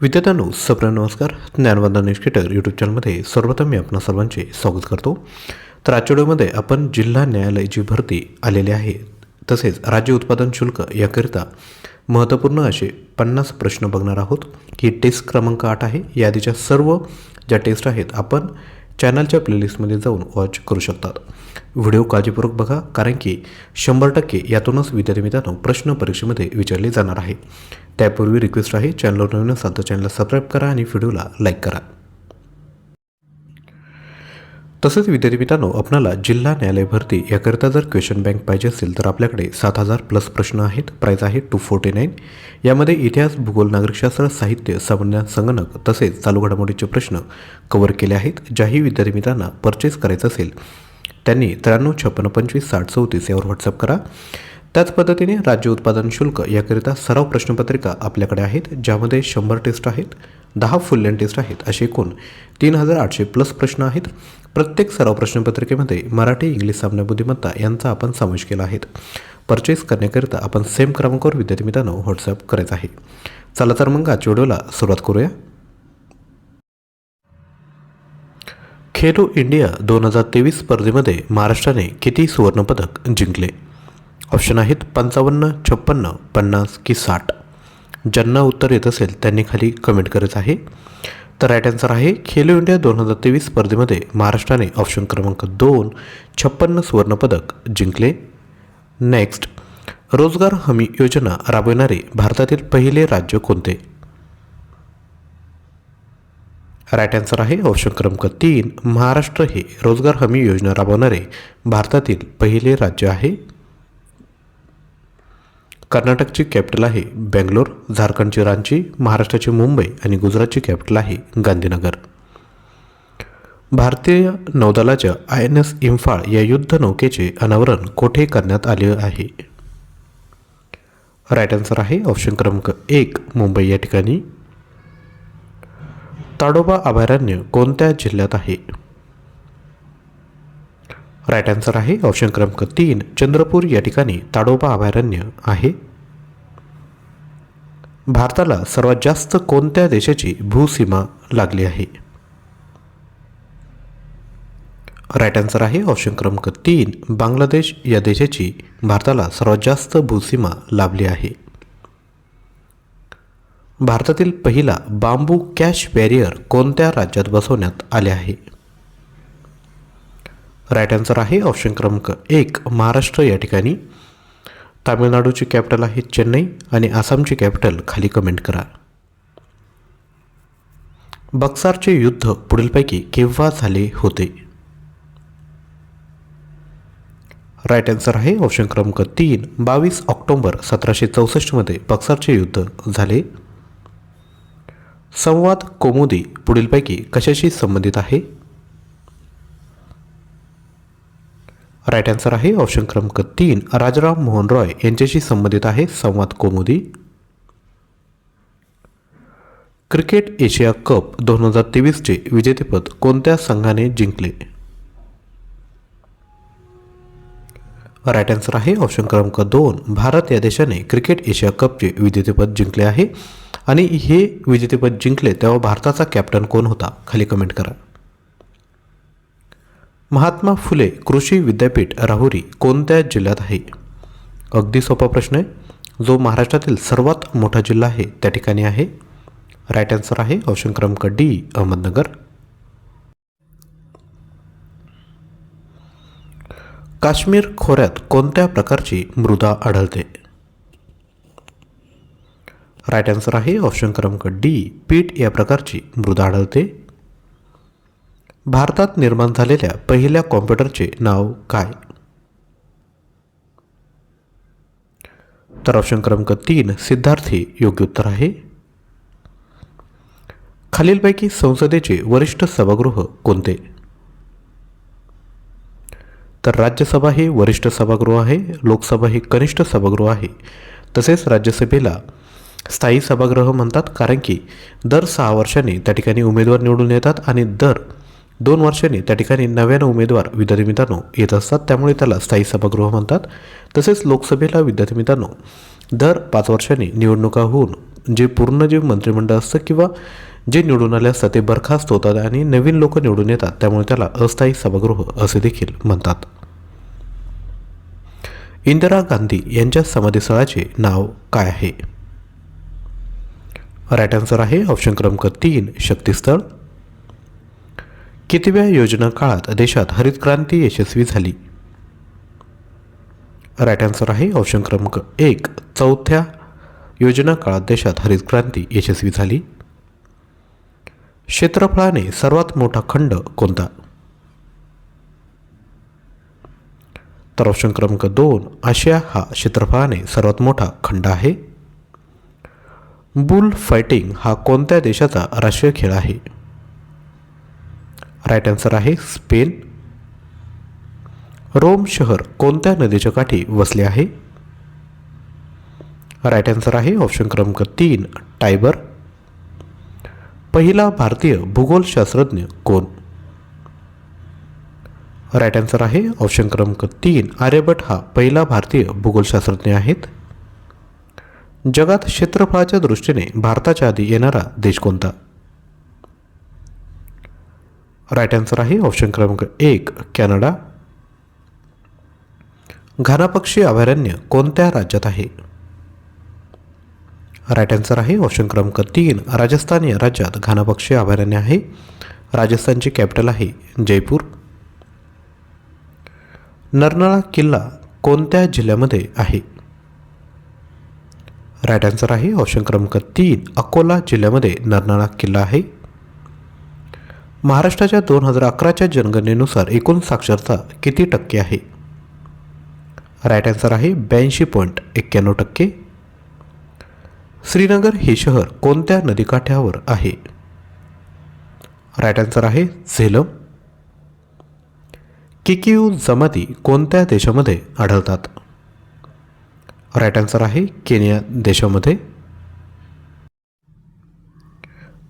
विद्यार्थ्यांनो सप्र नमस्कार. ज्ञानवंदन educator YouTube चॅनलमध्ये सर्वप्रथम मी आपणा सर्वांचे स्वागत करतो. तर आजच्या व्हिडिओमध्ये आपण जिल्हा न्यायालयाची भरती आलेली आहे. तसेच राज्य उत्पादन शुल्क याकरिता महत्त्वपूर्ण असे पन्नास प्रश्न बघणार आहोत. ही टेस्ट क्रमांक आठ आहे. यादीच्या सर्व ज्या टेस्ट आहेत आपण चॅनलच्या प्लेलिस्टमध्ये जाऊन वॉच करू शकतात. व्हिडिओ काळजीपूर्वक बघा कारण की शंभर टक्के यातूनच विद्यार्थी मित्रांनो प्रश्न परीक्षेमध्ये विचारले जाणार आहे. त्यापूर्वी रिक्वेस्ट आहे चॅनलवर नवीन असाल तर चॅनलला सबस्क्राईब करा आणि व्हिडिओला लाईक करा. तसेच विद्यार्थी मित्रांनो आपणाला जिल्हा न्यायालय भरती याकरिता जर क्वेश्चन बँक पाहिजे असेल तर आपल्याकडे सात हजार प्लस प्रश्न आहेत. प्राईज आहे टू फोर्टी नाईन यामध्ये इतिहास भूगोल नागरिकशास्त्र साहित्य सामान्य संगणक तसेच चालू घडामोडीचे प्रश्न कव्हर केले आहेत ज्याही विद्यार्थी मित्रांना परचेस करायचं असेल. त्यांनी त्र्याण्णव छप्पन्न पंचवीस साठ चौतीस यावर व्हॉट्सअप करा. त्याच पद्धतीने राज्य उत्पादन शुल्क याकरिता सराव प्रश्नपत्रिका आपल्याकडे आहेत ज्यामध्ये शंभर टेस्ट आहेत दहा फुल लेन टेस्ट आहेत असे एकूण तीन हजार आठशे प्लस प्रश्न आहेत. प्रत्येक सराव प्रश्नपत्रिकेमध्ये मराठी इंग्लिश सामन्य बुद्धिमत्ता यांचा आपण समावेश केला आहे. परचेस करण्याकरिता आपण सेम क्रमांकावर विद्यार्थी मित्रांनो व्हॉट्सअप करायचं आहे. चला तर मग आजच्या व्हिडिओला सुरुवात करूया. खेलो इंडिया दोन हजार तेवीस स्पर्धेमध्ये महाराष्ट्राने किती सुवर्णपदक जिंकले? ऑप्शन आहेत पंचावन्न छप्पन्न पन्नास की साठ. ज्यांना उत्तर येत असेल त्यांनी खाली कमेंट करायचं आहे. तर राईट आन्सर आहे खेलो इंडिया दोन हजार तेवीस स्पर्धेमध्ये महाराष्ट्राने ऑप्शन क्रमांक दोन छप्पन्न सुवर्णपदक जिंकले. नेक्स्ट रोजगार हमी योजना राबविणारे भारतातील पहिले राज्य कोणते? राईट आन्सर आहे ऑप्शन क्रमांक तीन महाराष्ट्र हे रोजगार हमी योजना राबवणारे भारतातील पहिले राज्य आहे. कर्नाटकची कॅपिटल आहे बेंगलोर झारखंडची रांची महाराष्ट्राची मुंबई आणि गुजरातची कॅपिटल आहे गांधीनगर. भारतीय नौदलाच्या आय एन एस इम्फाळ या युद्ध नौकेचे अनावरण कोठे करण्यात आले आहे? राईट आन्सर आहे ऑप्शन क्रमांक एक मुंबई या ठिकाणी. ताडोबा अभयारण्य कोणत्या जिल्ह्यात आहे? राईट आन्सर आहे ऑप्शन क्रमांक तीन चंद्रपूर या ठिकाणी ताडोबा अभयारण्य आहे. भारताला सर्वात जास्त कोणत्या देशाची भूसीमा लागली आहे? राईट आन्सर आहे ऑप्शन क्रमांक तीन बांगलादेश या देशाची भारताला सर्वात जास्त भूसीमा लाभली आहे. भारतातील पहिला बांबू कॅश बॅरियर कोणत्या राज्यात बसवण्यात आले आहे? राईट आन्सर आहे ऑप्शन क्रमांक एक महाराष्ट्र या ठिकाणी. तामिळनाडूची कॅपिटल आहे चेन्नई आणि आसामची कॅपिटल खाली कमेंट करा. बक्सारचे युद्ध पुढीलपैकी केव्हा झाले होते? राईट आन्सर आहे ऑप्शन क्रमांक तीन बावीस ऑक्टोंबर सतराशे चौसष्टमध्ये बक्सारचे युद्ध झाले. संवाद कौमुदी पुढीलपैकी कशाशी संबंधित आहे? राईट आन्सर आहे ऑप्शन क्रमांक तीन. राजाराम मोहन रॉय यांच्याशी संबंधित आहे संवाद कौमुदी. क्रिकेट एशिया कप दोन हजार तेवीसचे विजेतेपद कोणत्या संघाने जिंकले? राईट आन्सर आहे ऑप्शन क्रमांक दोन. भारत या देशाने क्रिकेट एशिया कपचे विजेतेपद जिंकले आहे. आणि हे विजेतेपद जिंकले तेव्हा भारताचा कॅप्टन कोण होता? खाली कमेंट करा. महात्मा फुले कृषी विद्यापीठ राहुरी कोणत्या जिल्ह्यात आहे? अगदी सोपा प्रश्न आहे. जो महाराष्ट्रातील सर्वात मोठा जिल्हा आहे त्या ठिकाणी आहे. राईट आन्सर आहे ऑप्शन क्रमांक डी अहमदनगर. काश्मीर खोऱ्यात कोणत्या प्रकारची मृदा आढळते? राईट आन्सर आहे ऑप्शन क्रमांक डी पीठ या प्रकारची मृदा आढळते. भारतात निर्माण झालेल्या पहिल्या कॉम्प्युटरचे नाव काय? तर ऑप्शन क्रमांक तीन सिद्धार्थ हे योग्य उत्तर आहे. खालीलपैकी संसदेचे वरिष्ठ सभागृह कोणते? तर राज्यसभा हे वरिष्ठ सभागृह आहे लोकसभा हे कनिष्ठ सभागृह आहे. तसेच राज्यसभेला स्थायी सभागृह म्हणतात कारण की दर सहा वर्षांनी त्या ठिकाणी उमेदवार निवडून येतात आणि दर दोन वर्षांनी त्या ठिकाणी नव्यानं उमेदवार विद्यार्थी मित्रांनो येत असतात. त्यामुळे त्याला स्थायी सभागृह म्हणतात. तसेच लोकसभेला विद्यार्थी मित्रांनो दर पाच वर्षांनी निवडणुका होऊन जे पूर्ण जे मंत्रिमंडळ असतं किंवा जे निवडून आले असतात ते बरखास्त होतात आणि नवीन लोक निवडून येतात. त्यामुळे त्याला अस्थायी सभागृह असे देखील म्हणतात. इंदिरा गांधी यांच्या समाधीस्थळाचे नाव काय आहे? राईट आन्सर आहे ऑप्शन क्रमांक तीन शक्तीस्थळ. कितव्या योजना काळात देशात हरित क्रांती यशस्वी झाली? राईट आन्सर आहे ऑप्शन क्रमांक एक. चौथ्या योजना काळात देशात हरित क्रांती यशस्वी झाली. क्षेत्रफळाने सर्वात मोठा खंड कोणता? तर ऑप्शन क्रमांक दोन. आशिया हा क्षेत्रफळाने सर्वात मोठा खंड आहे. बुल फायटिंग हा कोणत्या देशाचा राष्ट्रीय खेळ आहे? राईट आन्सर आहे स्पेन रोम शहर कोणत्या नदीच्या काठी वसले आहे? राईट आन्सर आहे ऑप्शन क्रमांक तीन टायबर पहिला भारतीय भूगोलशास्त्रज्ञ कोण? राईट आन्सर आहे ऑप्शन क्रमांक तीन आर्यभट हा पहिला भारतीय भूगोलशास्त्रज्ञ आहेत. जगात क्षेत्रफळाच्या दृष्टीने भारताच्या आधी येणारा देश कोणता? राईट आन्सर आहे ऑप्शन क्रमांक एक कॅनडा. घानापक्षी अभयारण्य कोणत्या राज्यात आहे? राईट आन्सर आहे ऑप्शन क्रमांक तीन राजस्थान या राज्यात घानापक्षी अभयारण्य आहे. राजस्थानची कॅपिटल आहे जयपूर. नरनाळा किल्ला कोणत्या जिल्ह्यामध्ये आहे? राईट आन्सर आहे ऑप्शन क्रमांक तीन अकोला जिल्ह्यामध्ये नरनाळा किल्ला आहे. महाराष्ट्राच्या दोन हजार अकराच्या जनगणनेनुसार एकूण साक्षरता किती टक्के आहे? राईट आन्सर आहे ब्याऐंशी पॉईंट एक्क्याण्णव टक्के. श्रीनगर हे शहर कोणत्या नदीकाठ्यावर आहे? राईट आन्सर आहे झेलम. किकियू जमाती कोणत्या देशामध्ये आढळतात? राईट आन्सर आहे केनिया देशामध्ये.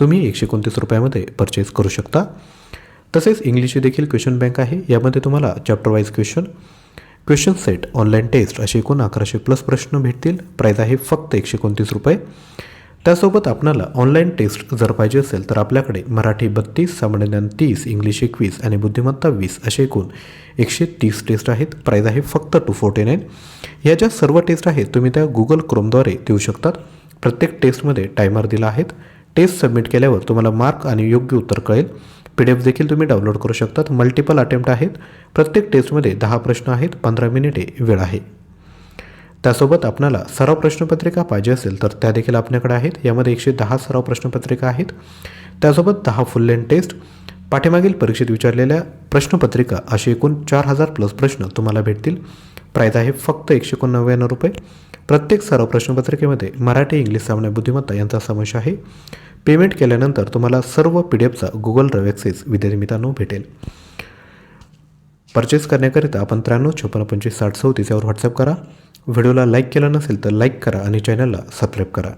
तुम्ही एकशे एकोणतीस रुपयामध्ये परचेस करू शकता. तसेच इंग्लिशची देखील क्वेश्चन बँक आहे. यामध्ये तुम्हाला chapter wise question question set online test असे एकूण अकराशे प्लस प्रश्न भेटतील. प्राईज आहे फक्त एकशे एकोणतीस रुपये. त्यासोबत आपणाला ऑनलाईन टेस्ट जर पाहिजे असेल तर आपल्याकडे मराठी बत्तीस सामान्य ज्ञान तीस इंग्लिश एकवीस आणि बुद्धिमत्ता वीस असे एकूण एकशे तीस टेस्ट आहेत. प्राईज आहे फक्त टू फोर्टी नाईन या ज्या सर्व टेस्ट आहेत तुम्ही त्या गुगल क्रोमद्वारे देऊ शकतात. प्रत्येक टेस्टमध्ये टायमर दिला आहेत टेस्ट सबमिट केल्यावर तुम्हाला मार्क आणि योग्य उत्तर कळेल. पी डी एफ देखील तुम्ही डाउनलोड करू शकतात. मल्टिपल अटेम्प्ट आहेत. प्रत्येक टेस्टमध्ये दहा प्रश्न आहेत. पंधरा मिनिटे वेळ आहे. त्यासोबत आपणाला सराव प्रश्नपत्रिका पाहिजे असेल तर त्या देखील आपल्याकडे आहेत. यामध्ये एकशे दहा सराव प्रश्नपत्रिका आहेत. त्यासोबत दहा फुल लेन टेस्ट. पाठीमागील परीक्षेत विचारलेल्या प्रश्नपत्रिका असे एकूण चार हजार प्लस प्रश्न तुम्हाला भेटतील. प्राईज आहे फक्त एकशे एकोणनव्याण्णव रुपये. प्रत्येक सराव प्रश्नपत्रिकेमध्ये मराठी इंग्लिश सामान्य बुद्धिमत्ता यांचा समावेश आहे. पेमेंट केल्यानंतर तुम्हाला सर्व पी डी एफचा गुगल ड्राईव्ह ॲक्सेस विद्यार्थी मित्रांनो भेटेल. परचेस करण्याकरिता आपण त्र्याण्णव छप्पन्न पंचवीस साठ चौतीस यावर व्हॉट्सअप करा. व्हिडिओला लाईक केला नसेल तर लाईक करा आणि चॅनलला सबस्क्राईब करा.